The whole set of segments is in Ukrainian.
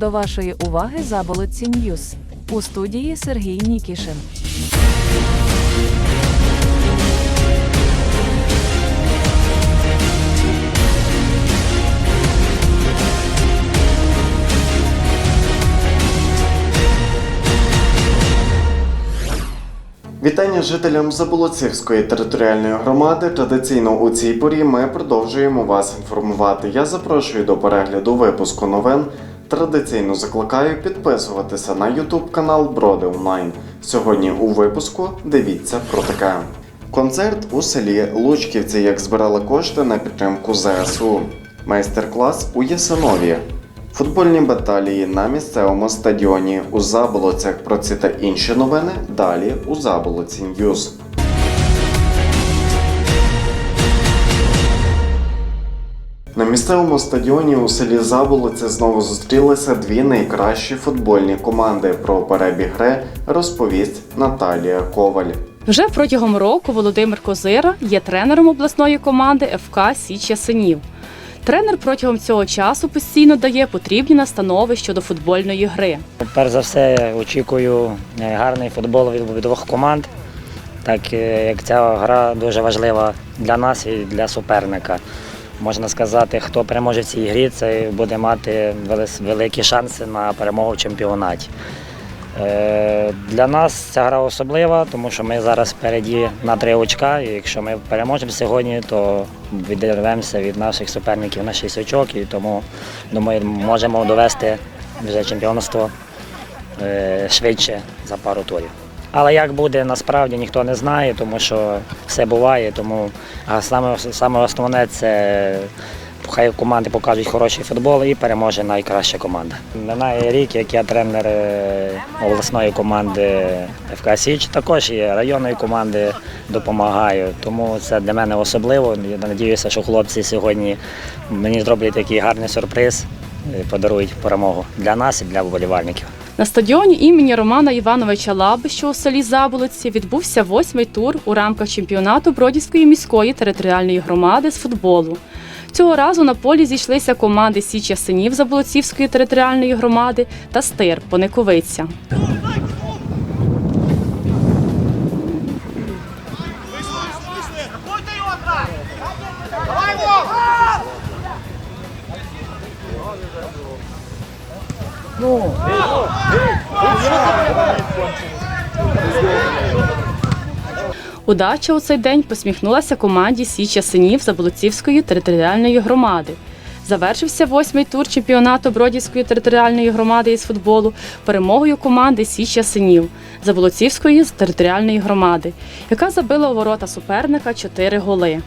До вашої уваги заболотці Ньюс. У студії Сергій Нікішин. Вітання жителям Заболоцівської територіальної громади. Традиційно у цій порі ми продовжуємо вас інформувати. Я запрошую до перегляду випуску новин. Традиційно закликаю підписуватися на YouTube канал Броди Онлайн. Сьогодні у випуску дивіться про таке. Концерт у селі Лучківці, як збирали кошти на підтримку ЗСУ. Майстер-клас у Ясинові. Футбольні баталії на місцевому стадіоні у Заболоцях про ці та інші новини далі у Заболоці Ньюз. Місцевому стадіоні у селі Заболоці знову зустрілися дві найкращі футбольні команди. Про перебіг гри розповість Наталія Коваль. Вже протягом року Володимир Козира є тренером обласної команди ФК Січ Ясенів. Тренер протягом цього часу постійно дає потрібні настанови щодо футбольної гри. Перш за все, очікую е, гарний футбол від обидвох команд, так е, як ця гра дуже важлива для нас і для суперника. Можна сказати, хто переможе в цій грі, це буде мати великі шанси на перемогу в чемпіонаті. Е, Для нас ця гра особлива, тому що ми зараз впереді на три очка, і якщо ми переможемо сьогодні, то відірвемося від наших суперників на 6 очок, і тому думаю, можемо довести вже чемпіонство е, швидше за пару турів. Але як буде насправді ніхто не знає, тому що все буває. Тому а саме, саме основне це хай команди покажуть хороший футбол і переможе найкраща команда. Минає рік, як я тренер е, обласної команди ФК Січ, також і районної команди допомагаю. Тому це для мене особливо. Я сподіваюся, що хлопці сьогодні мені зроблять такий гарний сюрприз, подарують перемогу для нас і для вболівальників. На стадіоні імені Романа Івановича Лаби, що у селі Заболоці, відбувся восьмий тур у рамках чемпіонату Бродівської міської територіальної громади з футболу. Цього разу на полі зійшлися команди Січ Ясенів Заболоцівської територіальної громади та Стир Пониковиця. Удача у цей день посміхнулася команді Січ Ясенів Заболоцівської територіальної громади. Завершився восьмий тур чемпіонату Бродівської територіальної громади із футболу перемогою команди Січ Ясенів Заболоцівської територіальної громади, яка забила у ворота суперника чотири голи.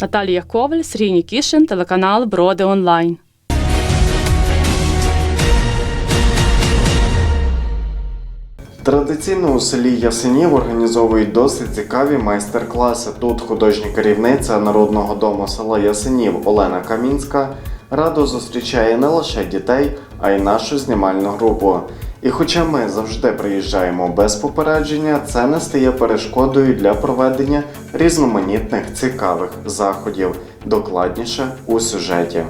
Наталія Коваль, Сергій Нікішин, телеканал Броди Онлайн. Традиційно у селі Ясенів організовують досить цікаві майстер-класи. Тут художня керівниця народного дому села Ясенів Олена Камінська радо зустрічає не лише дітей, а й нашу знімальну групу. І хоча ми завжди приїжджаємо без попередження, це не стає перешкодою для проведення різноманітних цікавих заходів. Докладніше у сюжеті.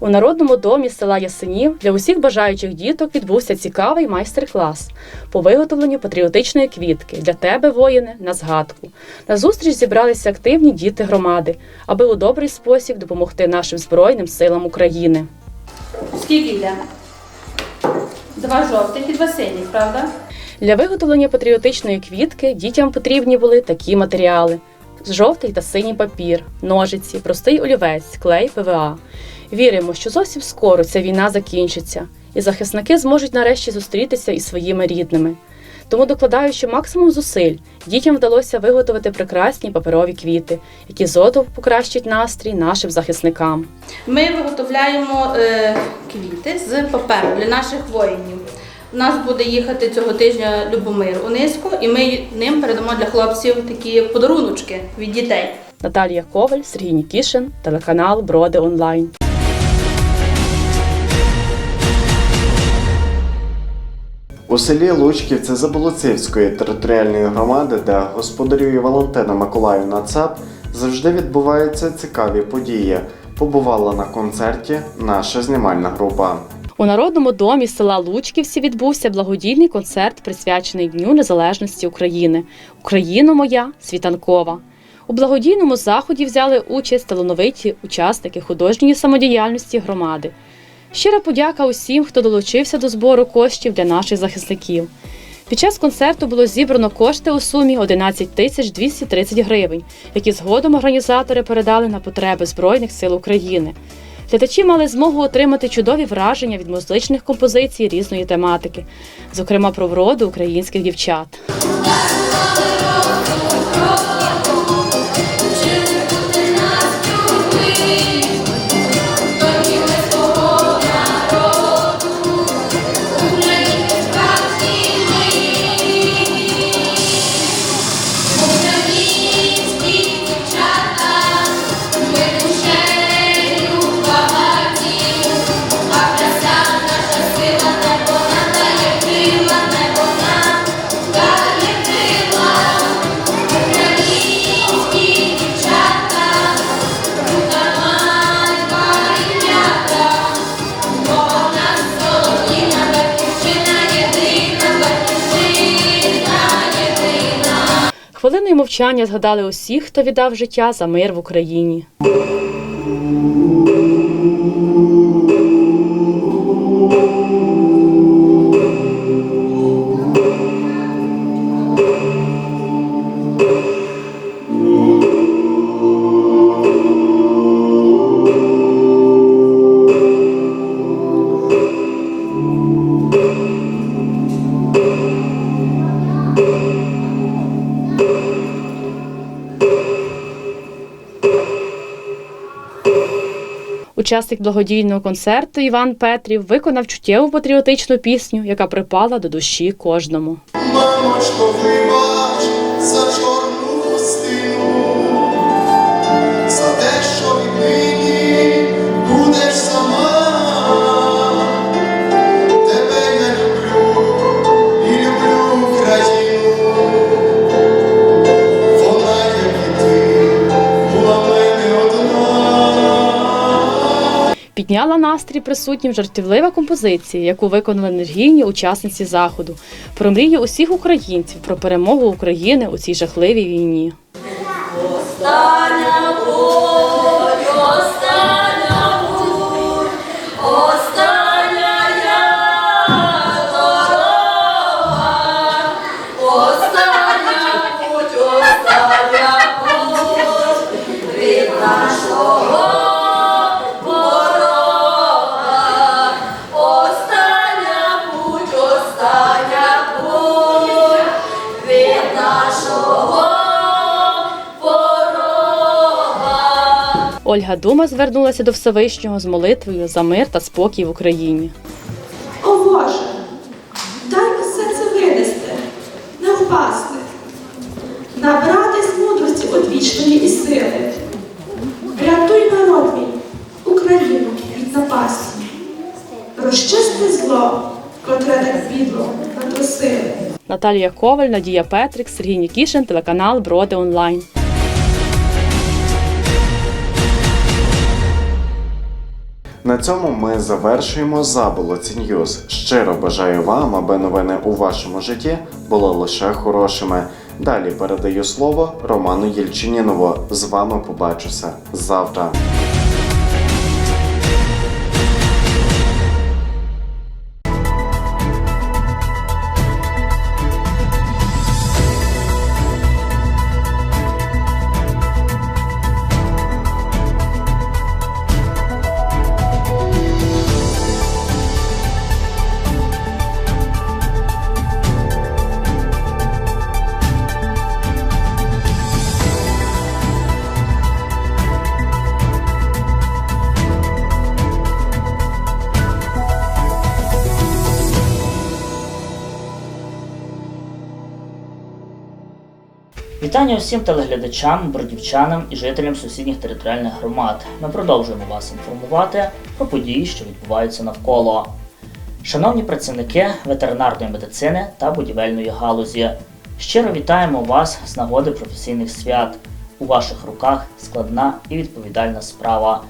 У народному домі села Ясенів для усіх бажаючих діток відбувся цікавий майстер-клас по виготовленню патріотичної квітки для тебе, воїне, на згадку. На зустріч зібралися активні діти громади, аби у добрий спосіб допомогти нашим Збройним силам України. Скільки йде? Два жовтих і два синіх, правда? Для виготовлення патріотичної квітки дітям потрібні були такі матеріали: жовтий та синій папір, ножиці, простий олівець, клей, ПВА. Віримо, що зовсім скоро ця війна закінчиться, і захисники зможуть нарешті зустрітися із своїми рідними. Тому, докладаючи максимум зусиль, дітям вдалося виготовити прекрасні паперові квіти, які зодов покращать настрій нашим захисникам. Ми виготовляємо е, квіти з паперу для наших воїнів. У нас буде їхати цього тижня Любомир у низку, і ми ним передамо для хлопців такі подаруночки від дітей. Наталія Коваль, Сергій Нікішин, телеканал Броди Онлайн. У селі Лучківці Заболоцівської територіальної громади, де господарює Валентина Миколаївна Цап, завжди відбуваються цікаві події. Побувала на концерті наша знімальна група. У народному домі села Лучківці відбувся благодійний концерт, присвячений Дню Незалежності України. Україна моя світанкова. У благодійному заході взяли участь талановиті учасники художньої самодіяльності громади. Щира подяка усім, хто долучився до збору коштів для наших захисників. Під час концерту було зібрано кошти у сумі 11 тисяч 230 гривень, які згодом організатори передали на потреби Збройних сил України. Глядачі мали змогу отримати чудові враження від музичних композицій різної тематики, зокрема про вроду українських дівчат. Мовчання згадали усіх, хто віддав життя за мир в Україні. Учасник благодійного концерту Іван Петрів виконав чуттєву патріотичну пісню, яка припала до душі кожному. Мамочко, вибач за чорну стіну, за те, що віднині будеш Підняла настрій присутнім жартівлива композиція, яку виконали енергійні учасниці заходу, про мрії усіх українців про перемогу України у цій жахливій війні. Ольга Дума звернулася до Всевишнього з молитвою за мир та спокій в Україні. О Боже, дай ми серце винести, не впасти, набиратись мудрості одвічної і сили. Рятуй народ мій, Україну від напасті. Розчисти зло, котре так підло натрусили. Наталія Коваль, Надія Петрик, Сергій Нікішин, телеканал Броди Онлайн. Цьому ми завершуємо Заболоці Ньюз. Щиро бажаю вам, аби новини у вашому житті були лише хорошими. Далі передаю слово Роману Єльчинінову. З вами побачуся завтра. Вітання усім телеглядачам, бродівчанам і жителям сусідніх територіальних громад. Ми продовжуємо вас інформувати про події, що відбуваються навколо. Шановні працівники ветеринарної медицини та будівельної галузі, щиро вітаємо вас з нагоди професійних свят. У ваших руках складна і відповідальна справа.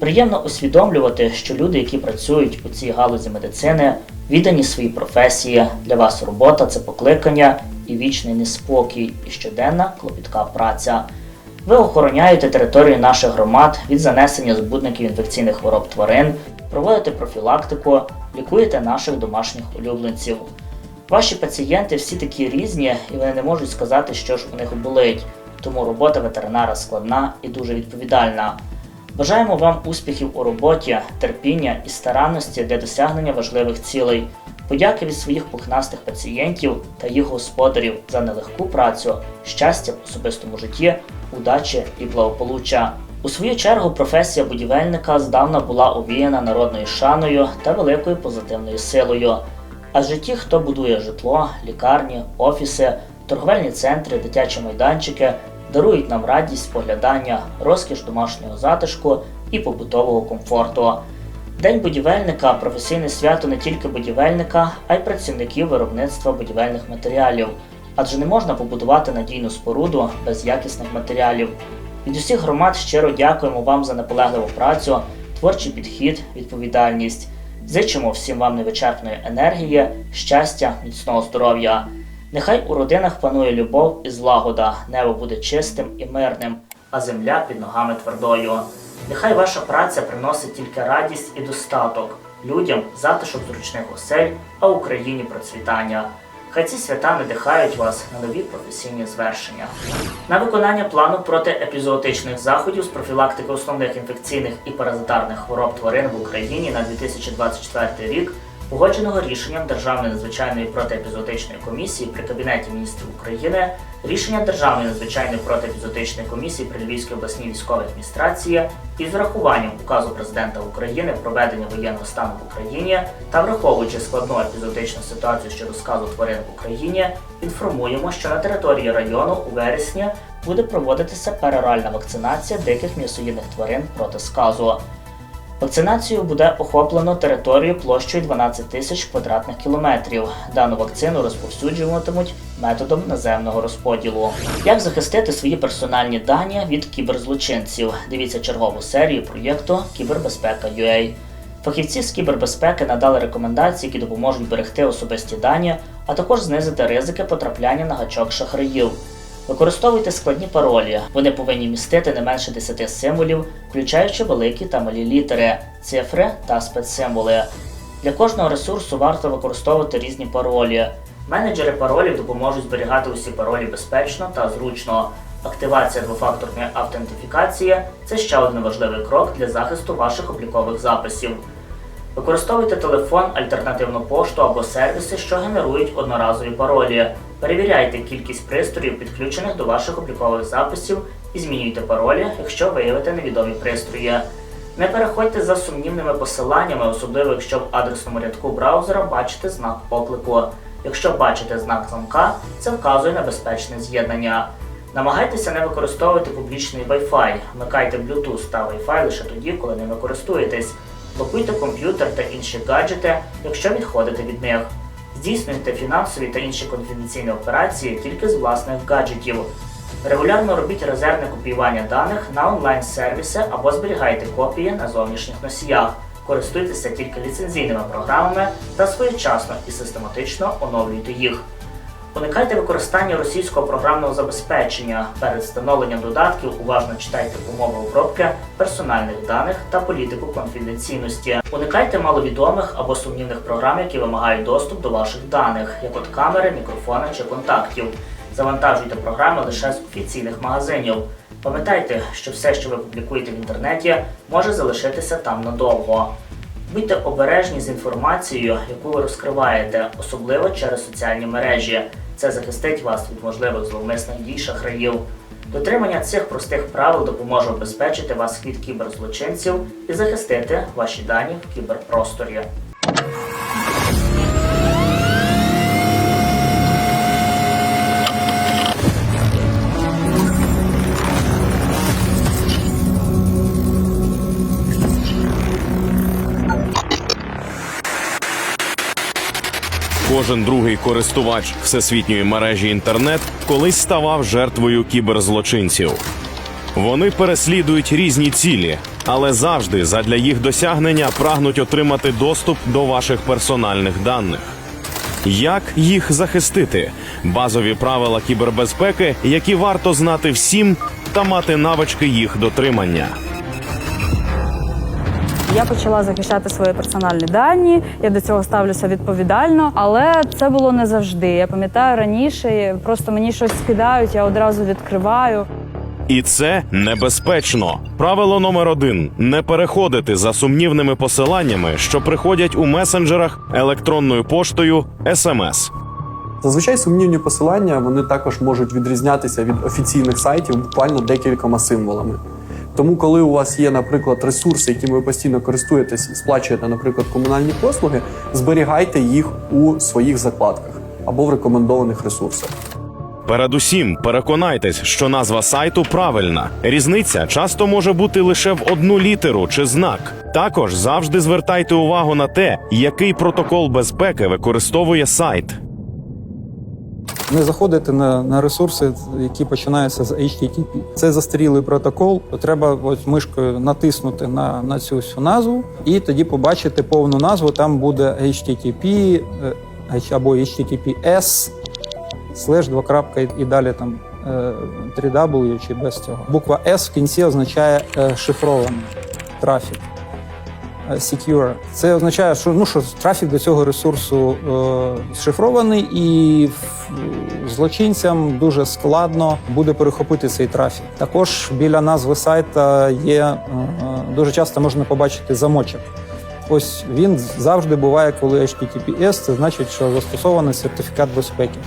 Приємно усвідомлювати, що люди, які працюють у цій галузі медицини, віддані своїй професії. Для вас робота це покликання і вічний неспокій, і щоденна клопітка праця. Ви охороняєте територію наших громад від занесення збудників інфекційних хвороб тварин, проводите профілактику, лікуєте наших домашніх улюбленців. Ваші пацієнти всі такі різні, і вони не можуть сказати, що ж у них болить. Тому робота ветеринара складна і дуже відповідальна. Бажаємо вам успіхів у роботі, терпіння і старанності для досягнення важливих цілей. Подяки від своїх пухнастих пацієнтів та їх господарів за нелегку працю, щастя в особистому житті, удачі і благополуччя. У свою чергу професія будівельника здавна була овіяна народною шаною та великою позитивною силою. Адже ті, хто будує житло, лікарні, офіси, торговельні центри, дитячі майданчики, дарують нам радість споглядання, розкіш домашнього затишку і побутового комфорту. День будівельника професійне свято не тільки будівельника, а й працівників виробництва будівельних матеріалів. Адже не можна побудувати надійну споруду без якісних матеріалів. Від усіх громад щиро дякуємо вам за наполегливу працю, творчий підхід, відповідальність. Зичимо всім вам невичерпної енергії, щастя, міцного здоров'я. Нехай у родинах панує любов і злагода, небо буде чистим і мирним, а земля під ногами твердою. Нехай ваша праця приносить тільки радість і достаток людям затишок зручних осель, а Україні процвітання. Хай ці свята надихають вас на нові професійні звершення. На виконання плану проти епізоотичних заходів з профілактики основних інфекційних і паразитарних хвороб тварин в Україні на 2024 рік погодженого рішенням Державної надзвичайної протиепізоотичної комісії при Кабінеті міністрів України, рішення Державної надзвичайної протиепізоотичної комісії при Львівській обласній військовій адміністрації із врахуванням указу президента України про введення воєнного стану в Україні та враховуючи складну епізоотичну ситуацію щодо сказу тварин в Україні, інформуємо, що на території району у вересні буде проводитися пероральна вакцинація диких м'ясоїдних тварин проти сказу. Вакцинацією буде охоплено територію площею 12 тисяч квадратних кілометрів. Дану вакцину розповсюджуватимуть методом наземного розподілу. Як захистити свої персональні дані від кіберзлочинців? Дивіться чергову серію проєкту Кібербезпека UA. Фахівці з кібербезпеки надали рекомендації, які допоможуть берегти особисті дані, а також знизити ризики потрапляння на гачок шахраїв. Використовуйте складні паролі. Вони повинні містити не менше 10 символів, включаючи великі та малі літери, цифри та спецсимволи. Для кожного ресурсу варто використовувати різні паролі. Менеджери паролів допоможуть зберігати усі паролі безпечно та зручно. Активація двофакторної автентифікації це ще один важливий крок для захисту ваших облікових записів. Використовуйте телефон, альтернативну пошту або сервіси, що генерують одноразові паролі. Перевіряйте кількість пристроїв, підключених до ваших облікових записів, і змінюйте паролі, якщо виявите невідомі пристрої. Не переходьте за сумнівними посиланнями, особливо якщо в адресному рядку браузера бачите знак оклику. Якщо бачите знак замка, це вказує на безпечне з'єднання. Намагайтеся не використовувати публічний Wi-Fi. Вмикайте Bluetooth та Wi-Fi лише тоді, коли ними користуєтесь. Блокуйте комп'ютер та інші гаджети, якщо відходите від них. Здійснюйте фінансові та інші конфіденційні операції тільки з власних гаджетів. Регулярно робіть резервне копіювання даних на онлайн-сервіси або зберігайте копії на зовнішніх носіях. Користуйтеся тільки ліцензійними програмами та своєчасно і систематично оновлюйте їх. Уникайте використання російського програмного забезпечення. Перед встановленням додатків уважно читайте умови обробки персональних даних та політику конфіденційності. Уникайте маловідомих або сумнівних програм, які вимагають доступ до ваших даних, як от камери, мікрофони чи контактів. Завантажуйте програми лише з офіційних магазинів. Пам'ятайте, що все, що ви публікуєте в інтернеті, може залишитися там надовго. Будьте обережні з інформацією, яку ви розкриваєте, особливо через соціальні мережі. Це захистить вас від можливих зловмисних дій шахраїв. Дотримання цих простих правил допоможе обезпечити вас від кіберзлочинців і захистити ваші дані в кіберпросторі. Кожен другий користувач всесвітньої мережі інтернет колись ставав жертвою кіберзлочинців. Вони переслідують різні цілі, але завжди задля їх досягнення прагнуть отримати доступ до ваших персональних даних. Як їх захистити? Базові правила кібербезпеки, які варто знати всім та мати навички їх дотримання. Я почала захищати свої персональні дані. Я до цього ставлюся відповідально, але це було не завжди. Я пам'ятаю раніше, просто мені щось скидають, я одразу відкриваю. І це небезпечно. Правило номер один: не переходити за сумнівними посиланнями, що приходять у месенджерах, електронною поштою, смс. Зазвичай сумнівні посилання вони також можуть відрізнятися від офіційних сайтів буквально декількома символами. Тому, коли у вас є, наприклад, ресурси, якими ви постійно користуєтесь і сплачуєте, наприклад, комунальні послуги, зберігайте їх у своїх закладках або в рекомендованих ресурсах. Передусім, переконайтесь, що назва сайту правильна. Різниця часто може бути лише в одну літеру чи знак. Також завжди звертайте увагу на те, який протокол безпеки використовує сайт. Не заходити на, на ресурси, які починаються з HTTP. Це застарілий протокол. Треба ось мишкою натиснути на, на цю всю назву, і тоді побачити повну назву. Там буде HTTP е, або HTTPS, слеш, два крапка і, далі там е, 3W чи без цього. Буква S в кінці означає е, шифрований трафік. Е, Secure. Це означає, що ну що трафік до цього ресурсу е, зшифрований, і злочинцям дуже складно буде перехопити цей трафік. Також біля назви сайта є е, е, дуже часто можна побачити замочок. Ось він завжди буває, коли HTTPS, це значить, що застосований сертифікат безпеки.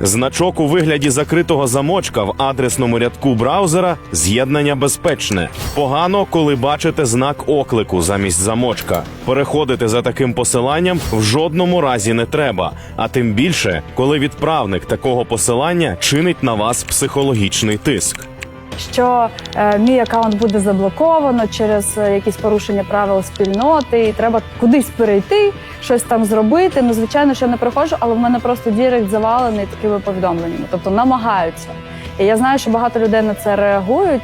Значок у вигляді закритого замочка в адресному рядку браузера з'єднання безпечне. Погано, коли бачите знак оклику замість замочка. Переходити за таким посиланням в жодному разі не треба, а тим більше, коли відправник такого посилання чинить на вас психологічний тиск. Що е, мій аккаунт буде заблоковано через е, якісь порушення правил спільноти, і треба кудись перейти, щось там зробити. Ну, звичайно, що я не приходжу, але в мене просто дірект завалений такими повідомленнями, тобто намагаються. І я знаю, що багато людей на це реагують.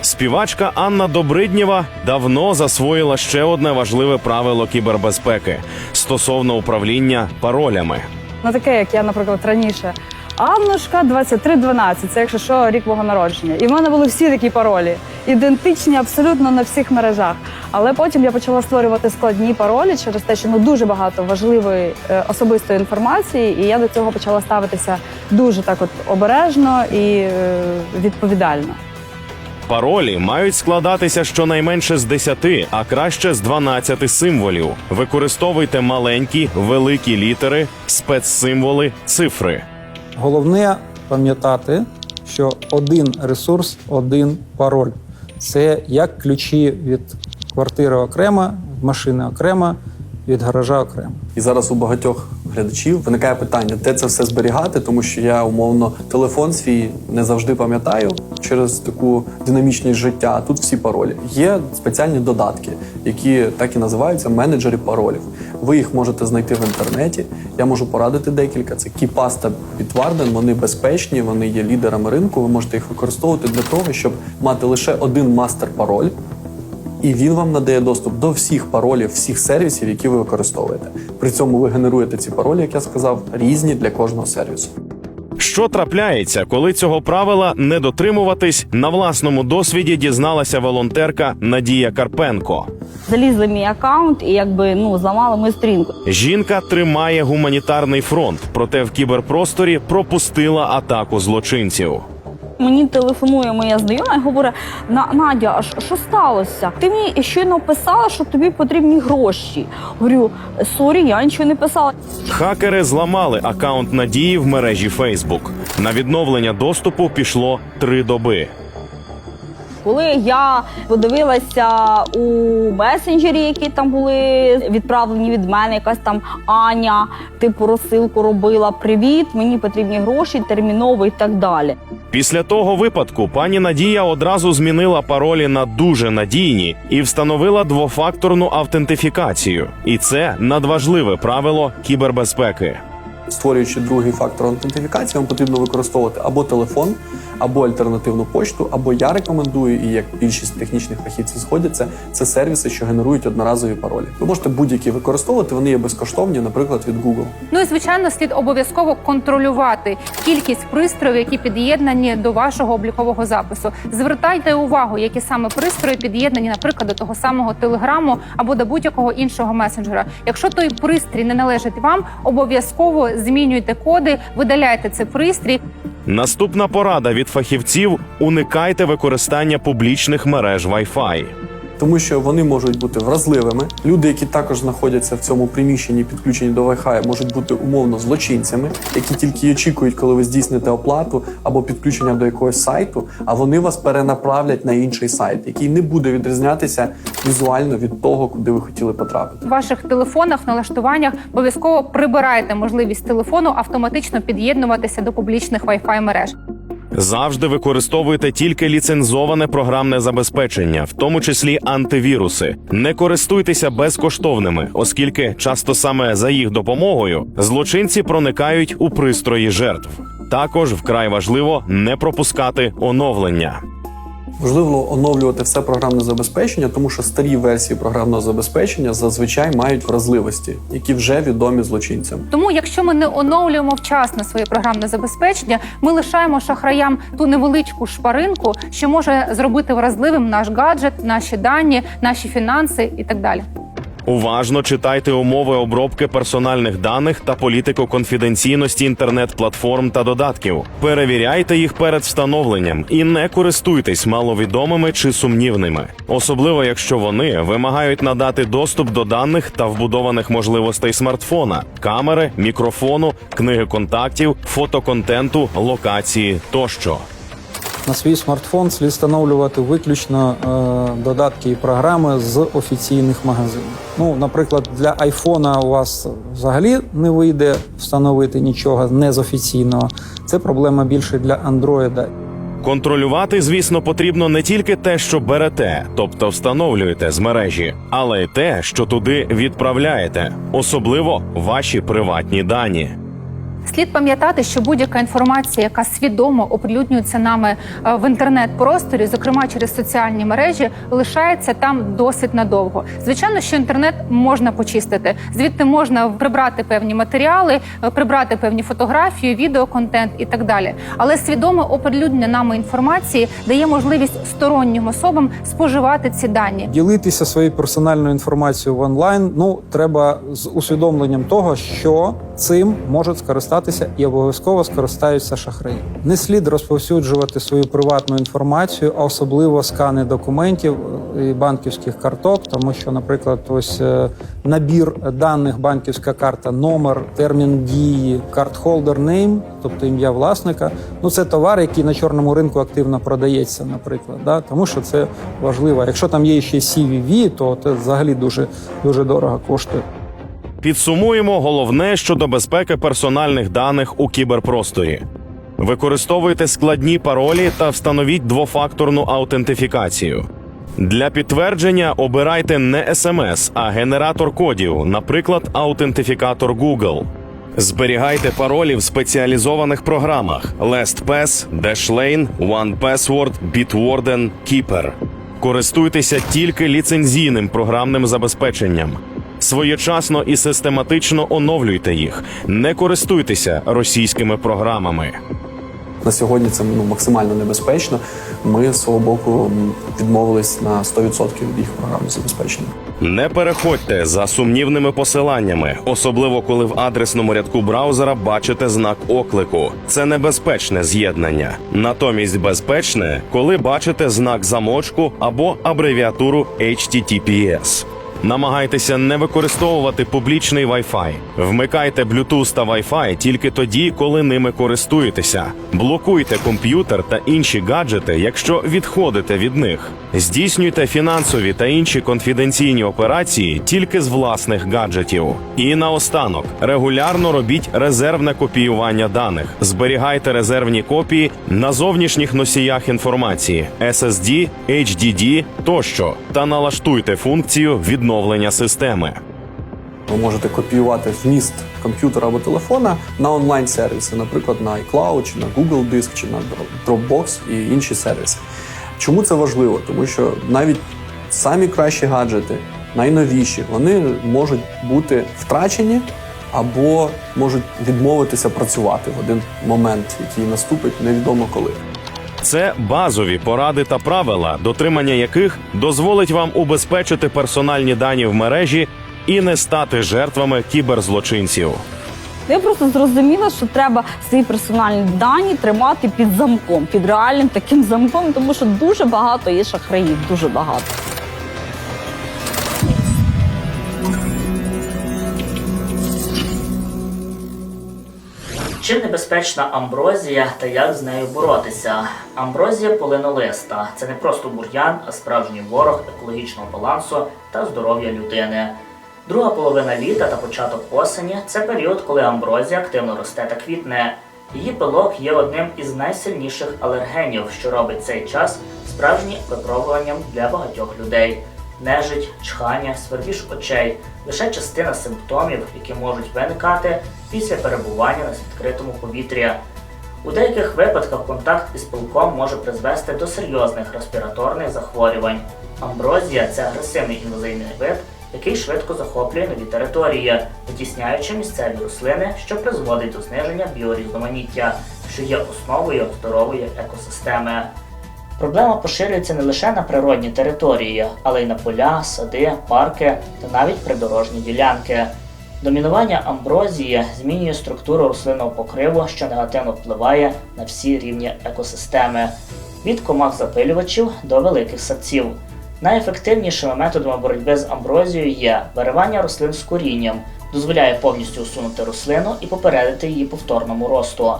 Співачка Анна Добриднєва давно засвоїла ще одне важливе правило кібербезпеки стосовно управління паролями. Ну таке, як я, наприклад, раніше. Аннушка 2312, це якщо що, рік мого народження. І в мене були всі такі паролі, ідентичні абсолютно на всіх мережах. Але потім я почала створювати складні паролі через те, що ну дуже багато важливої е, особистої інформації, і я до цього почала ставитися дуже так от обережно і е, відповідально. Паролі мають складатися щонайменше з 10, а краще з 12 символів. Використовуйте маленькі, великі літери, спецсимволи, цифри. Головне пам'ятати, що один ресурс, один пароль. Це як ключі від квартири окремо, машини окремо, від гаража окремо. І зараз у багатьох глядачів виникає питання, де це все зберігати, тому що я умовно телефон свій не завжди пам'ятаю через таку динамічність життя. Тут всі паролі. Є спеціальні додатки, які так і називаються менеджери паролів. Ви їх можете знайти в інтернеті. Я можу порадити декілька. Це KeePass та Bitwarden. Вони безпечні, вони є лідерами ринку. Ви можете їх використовувати для того, щоб мати лише один мастер-пароль. І він вам надає доступ до всіх паролів, всіх сервісів, які ви використовуєте. При цьому ви генеруєте ці паролі, як я сказав, різні для кожного сервісу. Що трапляється, коли цього правила не дотримуватись, на власному досвіді дізналася волонтерка Надія Карпенко. Залізли мій аккаунт і якби ну зламали мою сторінку. Жінка тримає гуманітарний фронт, проте в кіберпросторі пропустила атаку злочинців. Мені телефонує моя знайома і говорить: «На- Надя, а що- сталося? Ти мені щойно писала, що тобі потрібні гроші. Говорю, сорі, я нічого не писала. Хакери зламали акаунт Надії в мережі Facebook. На відновлення доступу пішло три доби. Коли я подивилася у месенджері, які там були відправлені від мене, якась там Аня, типу розсилку робила Привіт, мені потрібні гроші, терміново і так далі. Після того випадку пані Надія одразу змінила паролі на дуже надійні і встановила двофакторну автентифікацію. І це надважливе правило кібербезпеки. Створюючи другий фактор аутентифікації, вам потрібно використовувати або телефон, або альтернативну почту, або я рекомендую, і як більшість технічних фахівців згодяться, це сервіси, що генерують одноразові паролі. Ви можете будь-які використовувати, вони є безкоштовні, наприклад, від Google. Ну і звичайно, слід обов'язково контролювати кількість пристроїв, які під'єднані до вашого облікового запису. Звертайте увагу, які саме пристрої під'єднані, наприклад, до того самого телеграму або до будь-якого іншого месенджера. Якщо той пристрій не належить вам, обов'язково змінюйте коди, видаляйте цей пристрій. Наступна порада від фахівців: уникайте використання публічних мереж Wi-Fi. Тому що вони можуть бути вразливими. Люди, які також знаходяться в цьому приміщенні, підключені до Wi-Fi, можуть бути умовно злочинцями, які тільки й очікують, коли ви здійсните оплату або підключення до якогось сайту, а вони вас перенаправлять на інший сайт, який не буде відрізнятися візуально від того, куди ви хотіли потрапити. В ваших телефонах, налаштуваннях обов'язково прибирайте можливість телефону автоматично під'єднуватися до публічних Wi-Fi мереж. Завжди використовуйте тільки ліцензоване програмне забезпечення, в тому числі антивіруси. Не користуйтеся безкоштовними, оскільки часто саме за їх допомогою злочинці проникають у пристрої жертв. Також вкрай важливо не пропускати оновлення. Важливо оновлювати все програмне забезпечення, тому що старі версії програмного забезпечення зазвичай мають вразливості, які вже відомі злочинцям. Тому, якщо ми не оновлюємо вчасно своє програмне забезпечення, ми лишаємо шахраям ту невеличку шпаринку, що може зробити вразливим наш гаджет, наші дані, наші фінанси і так далі. Уважно читайте умови обробки персональних даних та політику конфіденційності інтернет-платформ та додатків. Перевіряйте їх перед встановленням і не користуйтесь маловідомими чи сумнівними, особливо якщо вони вимагають надати доступ до даних та вбудованих можливостей смартфона, камери, мікрофону, книги контактів, фотоконтенту, локації тощо. На свій смартфон слід встановлювати виключно е, додатки і програми з офіційних магазинів. Ну, наприклад, для айфона у вас взагалі не вийде встановити нічого не з офіційного. Це проблема більше для андроїда. Контролювати, звісно, потрібно не тільки те, що берете, тобто встановлюєте з мережі, але й те, що туди відправляєте, особливо ваші приватні дані. Слід пам'ятати, що будь-яка інформація, яка свідомо оприлюднюється нами е, в інтернет-просторі, зокрема через соціальні мережі, лишається там досить надовго. Звичайно, що інтернет можна почистити. Звідти можна прибрати певні матеріали, е, прибрати певні фотографії, відеоконтент і так далі. Але свідоме оприлюднення нами інформації дає можливість стороннім особам споживати ці дані. Ділитися своєю персональною інформацією в онлайн. Ну треба з усвідомленням того, що цим можуть скористатися і обов'язково скористаються шахраї. Не слід розповсюджувати свою приватну інформацію, а особливо скани документів і банківських карток, тому що, наприклад, ось е, набір даних, банківська карта, номер, термін дії, картхолдер name, тобто ім'я власника. Ну це товар, який на чорному ринку активно продається, наприклад, да? тому що це важливо. Якщо там є ще CVV, то це взагалі дуже дуже дорого коштує. Підсумуємо головне щодо безпеки персональних даних у кіберпросторі. Використовуйте складні паролі та встановіть двофакторну аутентифікацію. Для підтвердження обирайте не SMS, а генератор кодів, наприклад, аутентифікатор Google. Зберігайте паролі в спеціалізованих програмах LastPass, Dashlane, OnePassword, Bitwarden, Keeper. Користуйтеся тільки ліцензійним програмним забезпеченням. Своєчасно і систематично оновлюйте їх. Не користуйтеся російськими програмами. На сьогодні це ну, максимально небезпечно. Ми з свого боку відмовились на 100% від їх програмного забезпечення. Не переходьте за сумнівними посиланнями, особливо коли в адресному рядку браузера бачите знак оклику. Це небезпечне з'єднання. Натомість безпечне, коли бачите знак замочку або абревіатуру HTTPS. Намагайтеся не використовувати публічний Wi-Fi. Вмикайте Bluetooth та Wi-Fi тільки тоді, коли ними користуєтеся. Блокуйте комп'ютер та інші гаджети, якщо відходите від них. Здійснюйте фінансові та інші конфіденційні операції тільки з власних гаджетів. І наостанок регулярно робіть резервне копіювання даних. Зберігайте резервні копії на зовнішніх носіях інформації SSD, HDD тощо та налаштуйте функцію відновлення системи. Ви можете копіювати вміст комп'ютера або телефона на онлайн-сервіси, наприклад, на iCloud, чи на Google Диск, чи на Dropbox і інші сервіси. Чому це важливо? Тому що навіть самі кращі гаджети, найновіші, вони можуть бути втрачені або можуть відмовитися працювати в один момент, який наступить невідомо коли. Це базові поради та правила, дотримання яких дозволить вам убезпечити персональні дані в мережі і не стати жертвами кіберзлочинців. Я просто зрозуміла, що треба свої персональні дані тримати під замком, під реальним таким замком, тому що дуже багато є шахраїв, дуже багато. Чим небезпечна амброзія та як з нею боротися? Амброзія полинолиста це не просто бур'ян, а справжній ворог екологічного балансу та здоров'я людини. Друга половина літа та початок осені це період, коли амброзія активно росте та квітне. Її пилок є одним із найсильніших алергенів, що робить цей час справжнім випробуванням для багатьох людей. Нежить, чхання, свербіж очей лише частина симптомів, які можуть виникати після перебування на відкритому повітрі. У деяких випадках контакт із пилком може призвести до серйозних респіраторних захворювань. Амброзія це агресивний інвазивний вид, який швидко захоплює нові території, витісняючи місцеві рослини, що призводить до зниження біорізноманіття, що є основою здорової екосистеми. Проблема поширюється не лише на природні території, але й на поля, сади, парки та навіть придорожні ділянки. Домінування амброзії змінює структуру рослинного покриву, що негативно впливає на всі рівні екосистеми від комах-запилювачів до великих садців. Найефективнішими методами боротьби з амброзією є виривання рослин з корінням, дозволяє повністю усунути рослину і попередити її повторному росту,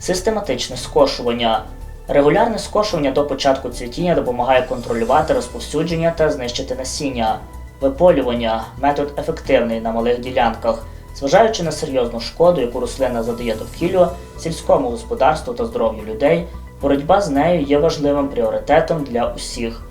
систематичне скошування. Регулярне скошування до початку цвітіння допомагає контролювати розповсюдження та знищити насіння. Виполювання метод ефективний на малих ділянках, зважаючи на серйозну шкоду, яку рослина задає довкіллю, сільському господарству та здоров'ю людей, боротьба з нею є важливим пріоритетом для усіх.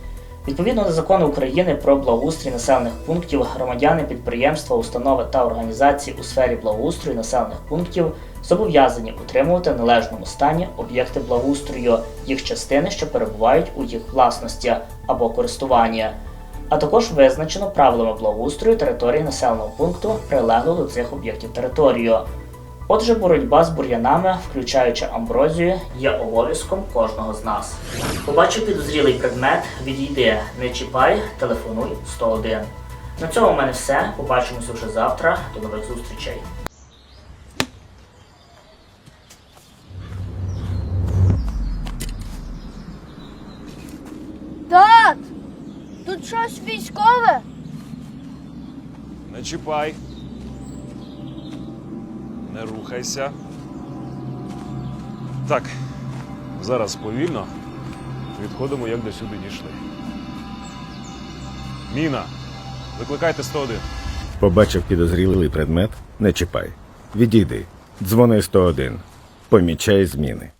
Відповідно до закону України про благоустрій населених пунктів, громадяни, підприємства, установи та організації у сфері благоустрою населених пунктів зобов'язані утримувати в належному стані об'єкти благоустрою, їх частини, що перебувають у їх власності або користуванні, а також визначено правилами благоустрою території населеного пункту, прилегло до цих об'єктів територію. Отже, боротьба з бур'янами, включаючи амброзію, є обов'язком кожного з нас. Побачив підозрілий предмет, відійди, не чіпай, телефонуй 101. На цьому в мене все. Побачимося вже завтра. До нових зустрічей. Тат! Тут щось військове? Не чіпай. Не рухайся. Так, зараз повільно відходимо, як до сюди дійшли. Міна, викликайте 101. Побачив підозрілий предмет, не чіпай. Відійди. Дзвони 101. Помічай зміни.